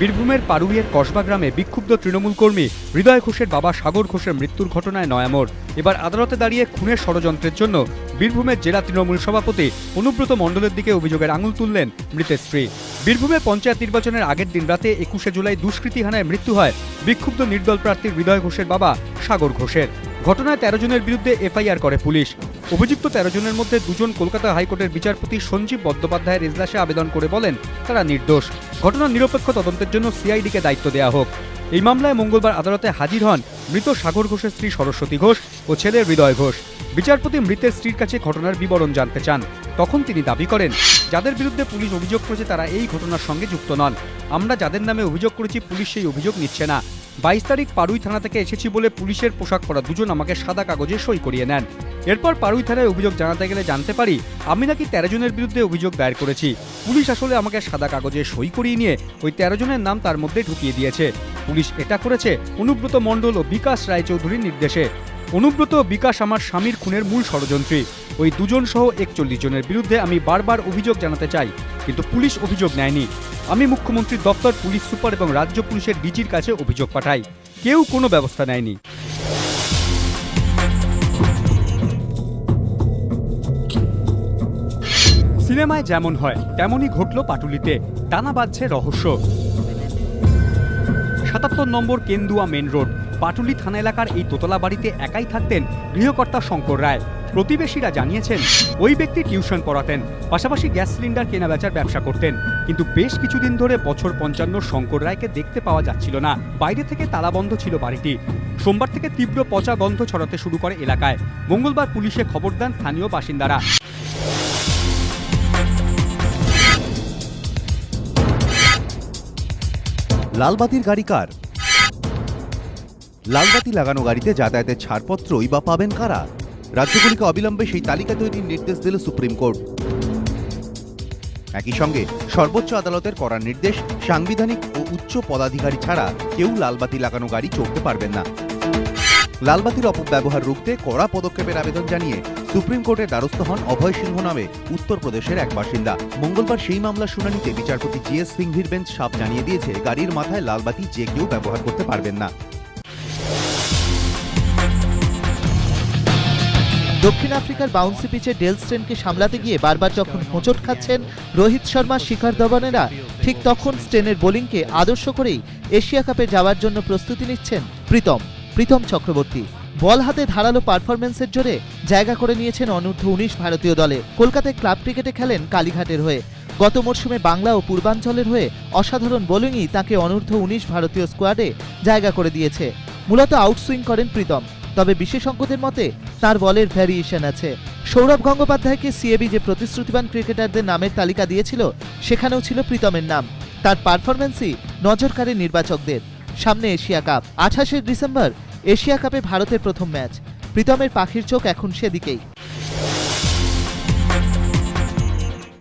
বীরভূমের পারুইয়ের কসবা গ্রামে বিক্ষুব্ধ তৃণমূল কর্মী হৃদয় ঘোষের বাবা সাগর ঘোষের মৃত্যুর ঘটনায় নয়ামোর এবার আদালতে দাঁড়িয়ে খুনের ষড়যন্ত্রের জন্য বীরভূমের জেলা তৃণমূল সভাপতি অনুব্রত মণ্ডলের দিকে অভিযোগের আঙুল তুললেন মৃতের স্ত্রী। বীরভূমে পঞ্চায়েত নির্বাচনের আগের দিন রাতে একুশে জুলাই দুষ্কৃতী হানায় মৃত্যু হয় বিক্ষুব্ধ নির্দল প্রার্থী হৃদয় ঘোষের বাবা সাগর ঘোষের। ঘটনায় তেরো জনের বিরুদ্ধে এফআইআর করে পুলিশ। অভিযুক্ত তেরো জনের মধ্যে দুজন কলকাতা হাইকোর্টের বিচারপতি সঞ্জীব বন্দ্যোপাধ্যায়ের এজলাসে আবেদন করে বলেন, তারা নির্দোষ। ঘটনার নিরপেক্ষ তদন্তের জন্য সিআইডিকে দায়িত্ব দেওয়া হোক। এই মামলায় মঙ্গলবার আদালতে হাজির হন মৃত সাগর ঘোষের স্ত্রী সরস্বতী ঘোষ ও ছেলে হৃদয় ঘোষ। বিচারপতি মৃতের স্ত্রীর কাছে ঘটনার বিবরণ জানতে চান। তখন তিনি দাবি করেন, যাদের বিরুদ্ধে পুলিশ অভিযোগ করেছে তারা এই ঘটনার সঙ্গে যুক্ত নন। আমরা যাদের নামে অভিযোগ করেছি, পুলিশ সেই অভিযোগ নিচ্ছে না। বাইশ তারিখ পাড়ুই থানা থেকে এসেছি বলে পুলিশের পোশাক পরা দুজন আমাকে সাদা কাগজে সই করিয়ে নেন। এরপর পারুই থানায় অভিযোগ জানাতে গেলে জানতে পারি, আমি নাকি তেরো জনের বিরুদ্ধে অভিযোগ দায়ের করেছি। পুলিশ আসলে আমাকে সাদা কাগজে সই করিয়ে নিয়ে ওই তেরো জনের নাম তার মধ্যে ঢুকিয়ে দিয়েছে। পুলিশ এটা করেছে অনুব্রত মণ্ডল ও বিকাশ রায়চৌধুরীর নির্দেশে। অনুব্রত বিকাশ আমার স্বামীর খুনের মূল ষড়যন্ত্রী। ওই দুজন সহ একচল্লিশ জনের বিরুদ্ধে আমি বারবার অভিযোগ জানাতে চাই, কিন্তু পুলিশ অভিযোগ নেয়নি। আমি মুখ্যমন্ত্রীর দপ্তর, পুলিশ সুপার এবং রাজ্য পুলিশের ডিজির কাছে অভিযোগ পাঠাই। কেউ কোনো ব্যবস্থা নেয়নি। সিনেমায় যেমন হয়, তেমনই ঘটল পাটুলিতে। টানা বাজছে রহস্য। সাতাত্তর নম্বর কেন্দুয়া মেন রোড। পাটুলি থানা এলাকার এই দোতলা বাড়িতে একাই থাকতেন গৃহকর্তা শঙ্কর রায়। প্রতিবেশীরা জানিয়েছেন, ওই ব্যক্তি টিউশন পড়াতেন, পাশাপাশি গ্যাস সিলিন্ডার কেনা বেচার ব্যবসা করতেন। কিন্তু বেশ কিছুদিন ধরে বছর পঞ্চান্ন শঙ্কর রায়কে দেখতে পাওয়া যাচ্ছিল না। বাইরে থেকে তালাবন্ধ ছিল বাড়িটি। সোমবার থেকে তীব্র পচা গন্ধ ছড়াতে শুরু করে এলাকায়। মঙ্গলবার পুলিশে খবর দেন স্থানীয় বাসিন্দারা। লালবাতির গাড়ি কার? লালবাতি লাগানো গাড়িতে যাতায়াতের ছাড়পত্রই বা পাবেন কারা? রাজ্যগুলিকে অবিলম্বে সেই তালিকা তৈরির নির্দেশ দিল সুপ্রিম কোর্ট। একই সঙ্গে সর্বোচ্চ আদালতের করার নির্দেশ সাংবিধানিক ও উচ্চ পদাধিকারী ছাড়া কেউ লালবাতি লাগানো গাড়ি চড়তে পারবেন না। লালবাতির অপব্যবহার রুখতে কড়া পদক্ষেপের আবেদন জানিয়ে সুপ্রিম কোর্টের দ্বারস্থ হন অভয় সিংহ নামে উত্তরপ্রদেশের এক বাসিন্দা। মঙ্গলবার সেই মামলার শুনানিতে বিচারপতি জি এস সিংভির বেঞ্চ সাপ জানিয়ে দিয়েছে, গাড়ির মাথায় লালবাতি যে কেউ ব্যবহার করতে পারবেন না। দক্ষিণ আফ্রিকার বাউন্সি পিচে ডেল স্টেনকে সামলাতে গিয়ে বারবার যখন হোঁচট খাচ্ছেন রোহিত শর্মা শিখর ধবনেরা, ঠিক তখন স্টেনের বোলিংকে আদর্শ করেই এশিয়া কাপে যাওয়ার জন্য প্রস্তুতি নিচ্ছেন প্রীতম প্রীতম চক্রবর্তী। বল হাতে ধারালো পারফরমেন্সের জোরে জায়গা করে নিয়েছেন অনূর্ধ্ব উনিশ ভারতীয় দলে। কলকাতায় ক্লাব ক্রিকেটে খেলেন কালীঘাটের হয়ে। গত মরশুমে বাংলা ও পূর্বাঞ্চলের হয়ে অসাধারণ বোলিংই তাকে অনূর্ধ্ব উনিশ ভারতীয় স্কোয়াডে জায়গা করে দিয়েছে। মূলত আউটসুইং করেন প্রীতম। তবে বিশেষজ্ঞদের মতে তার বলের ভ্যারিয়েশন আছে। সৌরভ গঙ্গোপাধ্যায়কে সিএবি যে প্রতিশ্রুতিবান ক্রিকেটারদের নামের তালিকা দিয়েছিল, সেখানেও ছিল প্রীতমের নাম। তার পারফরমেন্সই নজর নির্বাচকদের। সামনে এশিয়া কাপ, আঠাশে ডিসেম্বর, এশিয়া কাপে ভারতের প্রথম ম্যাচ। প্রীতমের পাখির চোখ এখন সেদিকেই।